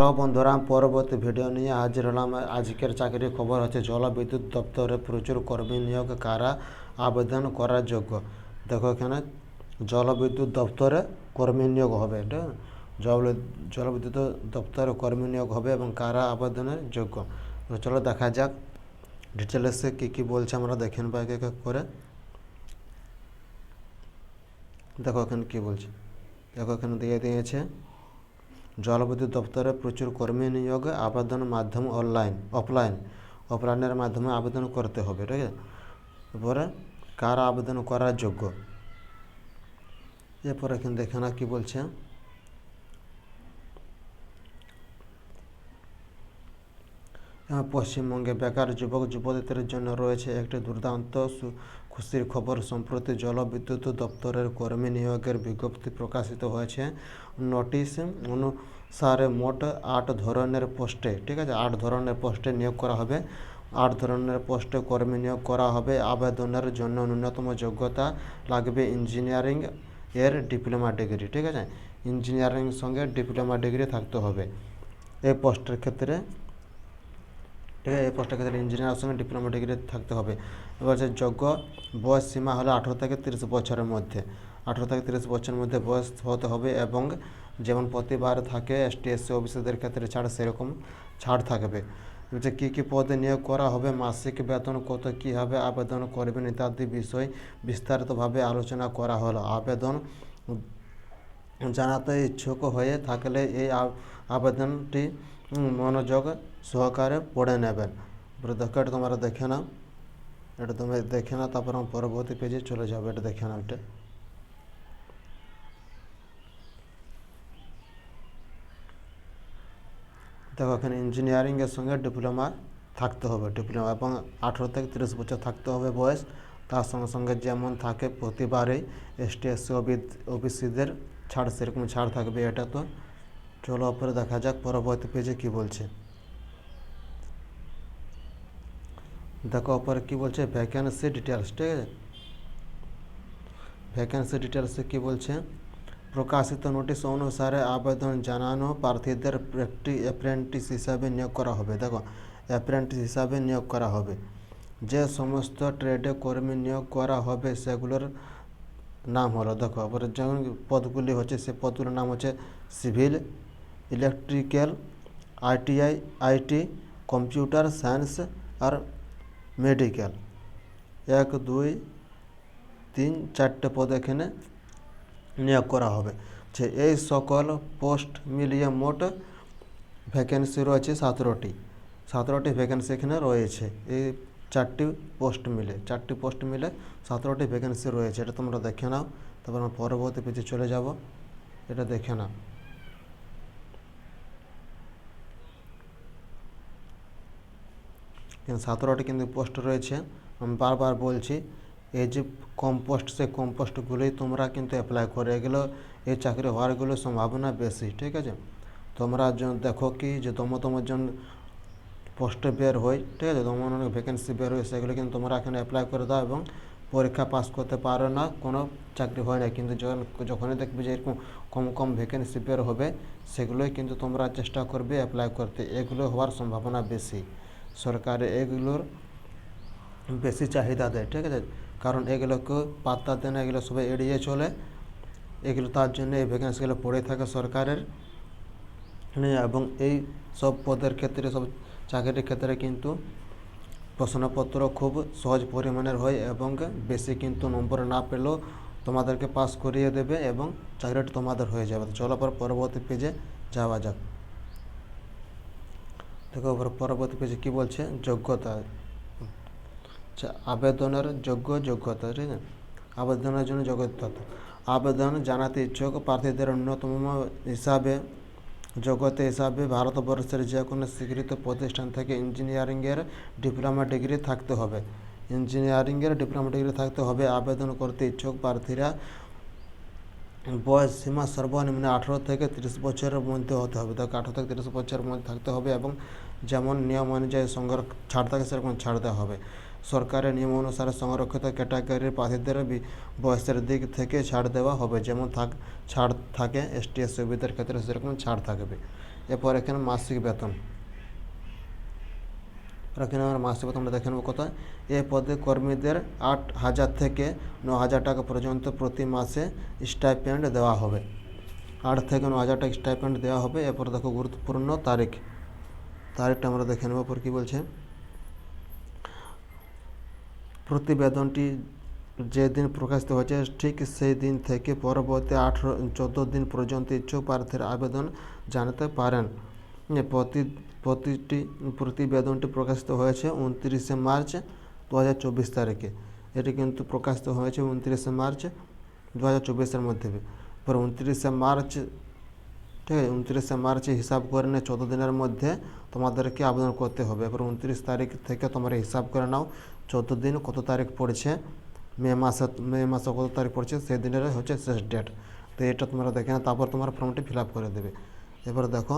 Hello বন্ধুরা পরবর্তী video নিয়ে হাজির হলাম। আজকের চাকরির খবর হচ্ছে জলবিদ্যুৎ দপ্তরে প্রচুর কর্মী নিয়োগ কারা আবেদন করার যোগ্য? দেখো এখানে জলবিদ্যুৎ দপ্তরে কর্মী নিয়োগ হবে, এটা জল জলবিদ্যুৎ দপ্তরে কর্মী নিয়োগ হবে এবং কারা আবেদনের যোগ্য? চলো দেখা যাক ডিটেলসে কী কী বলছে আমরা দেখে নেব এক এক করে। দেখো এখানে কী বলছে, দেখো এখানে দিয়ে দিয়েছে জলবিদ্যুৎ দপ্তরে প্রচুর কর্মী নিয়োগ, আবেদন মাধ্যম অনলাইন, অফলাইন, অফলাইনের মাধ্যমে আবেদন করতে হবে, ঠিক আছে? এরপরে কারা আবেদন করার যোগ্য? এরপরে এখানে দেখে না কী বলছে? পশ্চিমবঙ্গে বেকার যুবক, যুবতীদের জন্য রয়েছে একটি দুর্দান্ত খুশির খবর সম্প্রতি জলবিদ্যুৎ দপ্তরের কর্মী নিয়োগের বিজ্ঞপ্তি প্রকাশিত হয়েছে। নোটিশ অনুসারে মোট আট ধরনের পোস্টে, ঠিক আছে, আট ধরনের পোস্টে নিয়োগ করা হবে। আট ধরনের পোস্টে কর্মী নিয়োগ করা হবে। আবেদনের জন্য ন্যূনতম যোগ্যতা লাগবে ইঞ্জিনিয়ারিং এর ডিপ্লোমা ডিগ্রি, ঠিক আছে, ইঞ্জিনিয়ারিং সঙ্গে ডিপ্লোমা ডিগ্রি থাকতে হবে। এই পোস্টের ক্ষেত্রে ঠিক আছে এই পোস্টের ক্ষেত্রে ইঞ্জিনিয়ার সঙ্গে ডিপ্লোমা ডিগ্রি থাকতে হবে। এবার হচ্ছে যোগ্য, বয়স সীমা হলো আঠেরো থেকে তিরিশ বছরের মধ্যে। আঠেরো থেকে তিরিশ বছরের মধ্যে বয়স হতে হবে এবং যেমন প্রতিবার থাকে এস টি এস সি অফিসারদের ক্ষেত্রে ছাড় সেরকম ছাড় থাকবে। যে কী কী পদে নিয়োগ করা হবে, মাসিক বেতন কত, কী হবে, আবেদন করবেন ইত্যাদি বিষয় বিস্তারিতভাবে আলোচনা করা হলো। আবেদন জানাতে ইচ্ছুক হয়ে থাকলে এই আবেদনটি মনোযোগ সহকারে পড়ে নেবেন দেখো এটা তোমরা দেখে নাও এটা তুমি দেখে নাও তারপর আমার পরবর্তী পেজে চলে যাবে এটা দেখে নাও এটা দেখো এখানে ইঞ্জিনিয়ারিংয়ের সঙ্গে ডিপ্লোমা থাকতে হবে ডিপ্লোমা এবং আঠেরো থেকে তিরিশ বছর থাকতে হবে বয়স তার সঙ্গে সঙ্গে যেমন থাকে প্রতিবারেই এস টি এস সি ওবিসিদের ছাড় সেরকম ছাড় থাকবে এটা তো চলো পরে দেখা যাক, পরবর্তী পেজে কি বলছে। দেখো পরে কি বলছে ভ্যাকেন্সি ডিটেলস ঠিক আছে? ভ্যাকেন্সি ডিটেলসে কি বলছে, প্রকাশিত নোটিশ অনুসারে আবেদন জানানো প্রার্থীদের অ্যাপ্রেন্টিস হিসাবে নিয়োগ করা হবে। দেখো অ্যাপ্রেন্টিস হিসাবে নিয়োগ করা হবে। যে সমস্ত ট্রেডে কর্মী নিয়োগ করা হবে, সেগুলোর নাম হলো, দেখো আবার যেমন পদগুলি হচ্ছে, সে পদগুলোর নাম হচ্ছে civil electrical ITI IT, computer science R medical এক, দুই, তিন, চারটে পদ এখানে নিয়োগ করা হবে। যে এই সকল পোস্ট মিলিয়ে মোট ভ্যাকেন্সি রয়েছে সতেরোটি। সতেরোটি ভ্যাকেন্সি এখানে রয়েছে। এই চারটি পোস্ট মিলে, চারটি পোস্ট মিলে সতেরোটি ভ্যাকেন্সি রয়েছে। এটা তোমরা দেখে নাও। তারপর আমরা পরবর্তী পেজে চলে যাব। এটা দেখে নাও। সতেরোটি কিন্তু পোস্ট রয়েছে। আমি বারবার বলছি, এই যে কম পোস্ট সেই তোমরা কিন্তু অ্যাপ্লাই করে এগুলো এই চাকরি হওয়ারগুলো সম্ভাবনা বেশি, ঠিক আছে? তোমরা দেখো কি যে তম তোমার জন্য পোস্টে বের হয় ঠিক আছে? তোমার অনেক ভ্যাকেন্সি বের হয় সেগুলো কিন্তু তোমরা এখানে অ্যাপ্লাই করে দাও এবং পরীক্ষা পাস করতে পারো না, কোনো চাকরি হয় না। কিন্তু যখন, যখনই দেখবে যে এরকম কম কম ভ্যাকেন্সি বের হবে, সেগুলোই কিন্তু তোমরা চেষ্টা করবে অ্যাপ্লাই করতে। এগুলো হওয়ার সম্ভাবনা বেশি। সরকার এগুলোর বেশি চাহিদা দেয় ঠিক আছে? কারণ এগুলোকে পাত্তা দেয় না এগুলো সবাই এড়িয়ে চলে। এগুলো তার জন্য এই ভ্যাকেন্সিগুলো পড়ে থাকে সরকারের। হ্যাঁ, এবং এই সব পদের ক্ষেত্রে সব চাকরির ক্ষেত্রে কিন্তু প্রশ্নপত্র খুব সহজ পরিমাণের হয় এবং বেশি কিন্তু নম্বর না পেলেও তোমাদেরকে পাস করিয়ে দেবে এবং চাকরিটা তোমাদের হয়ে যাবে। চলো পর পরবর্তী পেজে যাওয়া যাক। দেখো পরবর্তী পেজে কী বলছে? যোগ্যতা। আচ্ছা আবেদনের যোগ্য যোগ্যতা, ঠিক আছে? আবেদনের জন্য যোগ্যতা আবেদন জানাতে ইচ্ছুক প্রার্থীদের অন্যতম হিসাবে, যোগ্যতা হিসাবে ভারতবর্ষের যে কোনো স্বীকৃত প্রতিষ্ঠান থেকে ইঞ্জিনিয়ারিংয়ের ডিপ্লোমা ডিগ্রি থাকতে হবে। ইঞ্জিনিয়ারিংয়ের ডিপ্লোমা ডিগ্রি থাকতে হবে। আবেদন করতে ইচ্ছুক প্রার্থীরা বয়স সীমা সর্বনিম্ন আঠেরো থেকে তিরিশ বছরের মধ্যে হতে হবে। তাকে আঠেরো থেকে তিরিশ বছরের মধ্যে থাকতে হবে এবং যেমন নিয়ম অনুযায়ী সংরক্ষ, ছাড় থাকে সেরকম ছাড় দেওয়া হবে। সরকারের নিয়ম অনুসারে সংরক্ষিত ক্যাটাগরির প্রার্থীদের বয়সের দিক থেকে ছাড় দেওয়া হবে। যেমন থাক, ছাড় থাকে এস টি এস সুবিধার ক্ষেত্রে সেরকম ছাড় থাকবে। এরপর এখানে মাসিক বেতন। আমরা মাসিক বেতনটা দেখে নেব কোথায় এ পদে কর্মীদের আট হাজার থেকে ন হাজার টাকা পর্যন্ত প্রতি মাসে স্টাইপেন্ড দেওয়া হবে। আট থেকে ন হাজার টাকা স্টাইপেন্ড দেওয়া হবে। এরপর দেখো গুরুত্বপূর্ণ তারিখ। তারিখটা আমরা দেখে নেব পর কী বলছে। প্রতিবেদনটি যেদিন প্রকাশিত হয়েছে, ঠিক সেই দিন থেকে পরবর্তী আঠেরো, চোদ্দ দিন পর্যন্ত ইচ্ছুক প্রার্থীর আবেদন জানাতে পারেন। প্রতি, প্রতিটি, প্রতিবেদনটি প্রকাশিত হয়েছে উনত্রিশে মার্চ দু হাজার চব্বিশ তারিখে। এটি কিন্তু প্রকাশিত হয়েছে উনত্রিশে মার্চ দু হাজার চব্বিশের মধ্যে। পর উনত্রিশে মার্চ, ঠিক আছে, উনত্রিশে মার্চ হিসাব করে নিয়ে চোদ্দ দিনের মধ্যে তোমাদেরকে আবেদন করতে হবে। এবার উনত্রিশ তারিখ থেকে তোমরা হিসাব করে নাও, চোদ্দ দিন কত তারিখ পড়ছে, মে মাসে মে মাসে কত তারিখ পড়ছে, সেই দিনের হচ্ছে শেষ ডেট তো এটা তোমরা দেখে না তারপর তোমার ফর্মটি ফিল আপ করে দেবে। এবার দেখো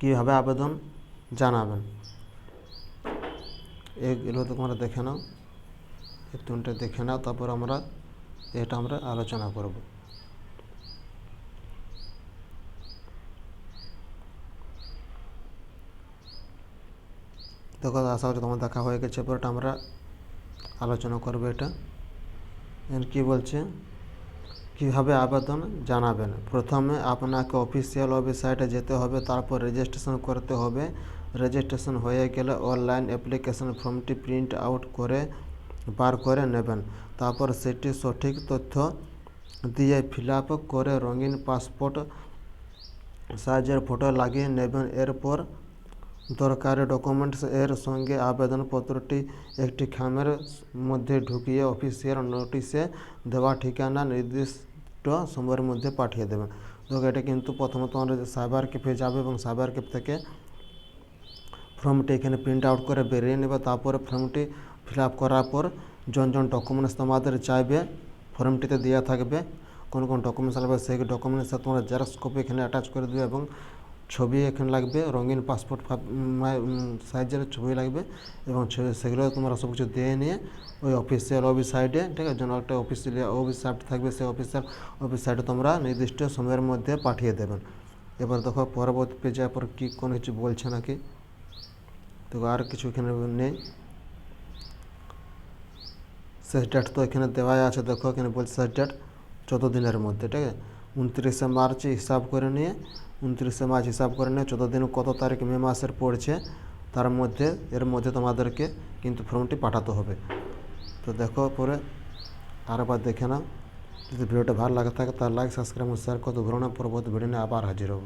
কীভাবে আবেদন জানাবেন? এগুলো তোমরা দেখে নাও। এই তিনটে দেখে নাও, তারপর আমরা এটা আমরা আলোচনা করব। দেখো, আশা করি তোমার দেখা হয়ে গেছে এটা আমরা আলোচনা করব এটা। কী বলছে? কীভাবে আবেদন জানাবেন? প্রথমে আপনাকে অফিসিয়াল ওয়েবসাইটে যেতে হবে, তারপর রেজিস্ট্রেশন করতে হবে। রেজিস্ট্রেশন হয়ে গেলে অনলাইন অ্যাপ্লিকেশন ফর্মটি প্রিন্ট আউট করে বার করে নেবেন। তারপর সেটি সঠিক তথ্য দিয়ে ফিল করে রঙিন পাসপোর্ট সাইজের ফটো লাগিয়ে নেবেন। এরপর দরকারি ডকুমেন্টস এর সঙ্গে আবেদনপত্রটি একটি খামের মধ্যে ঢুকিয়ে অফিসিয়াল নোটিশে দেওয়া ঠিকানা নির্দিষ্ট সময়ের মধ্যে পাঠিয়ে দেবে। তো এটা কিন্তু প্রথমত তোমার সাইবার ক্যাফে যাবে এবং সাইবার ক্যাফ থেকে ফর্মটি এখানে প্রিন্ট আউট করে বেরিয়ে নেবে। তারপরে ফর্মটি ফিল আপ করার পর জন জন ডকুমেন্টস তোমাদের চাইবে ফর্মটিতে দেওয়া থাকবে। কোন কোন ডকুমেন্টস লাগবে সেই ডকুমেন্টস তোমরা জেরক্স কপি এখানে অ্যাটাচ করে দেবে এবং ছবি এখানে লাগবে, রঙিন পাসপোর্ট সাইজের ছবি লাগবে এবং সেগুলো তোমরা সব কিছু দিয়ে নিয়ে ওই অফিসিয়াল ওয়েবসাইটে ঠিক আছে? যেন একটা অফিসিয়াল ওয়েবসাইট থাকবে, সেই অফিসিয়াল ওয়েবসাইটে তোমরা নির্দিষ্ট সময়ের মধ্যে পাঠিয়ে দেবেন। এবার দেখো, পরবর্তী পেজে পর কি কোনো কিছু বলছে নাকি? তো আর কিছু এখানে নেই। শেষ ডেট তো এখানে দেওয়াই আছে, দেখো, এখানে বলছে শেষ ডেট চোদ্দ দিনের মধ্যে, ঠিক আছে? উনত্রিশে মার্চ হিসাব করে নিয়ে উনত্রিশে মার্চ হিসাব করে নেয় চোদ্দ দিন কত তারিখ মে মাসের পড়ছে, তার মধ্যে, এর মধ্যে তোমাদেরকে কিন্তু ফর্মটি পাঠাতে হবে। তো দেখো পরে আরেকবার দেখে নাও। যদি ভিডিওটা ভালো লাগে থাকে তার লাইক সাবস্ক্রাইব শেয়ার করতে ভুলো না। পরবর্তী ভিডিও নিয়ে আবার হাজির হব।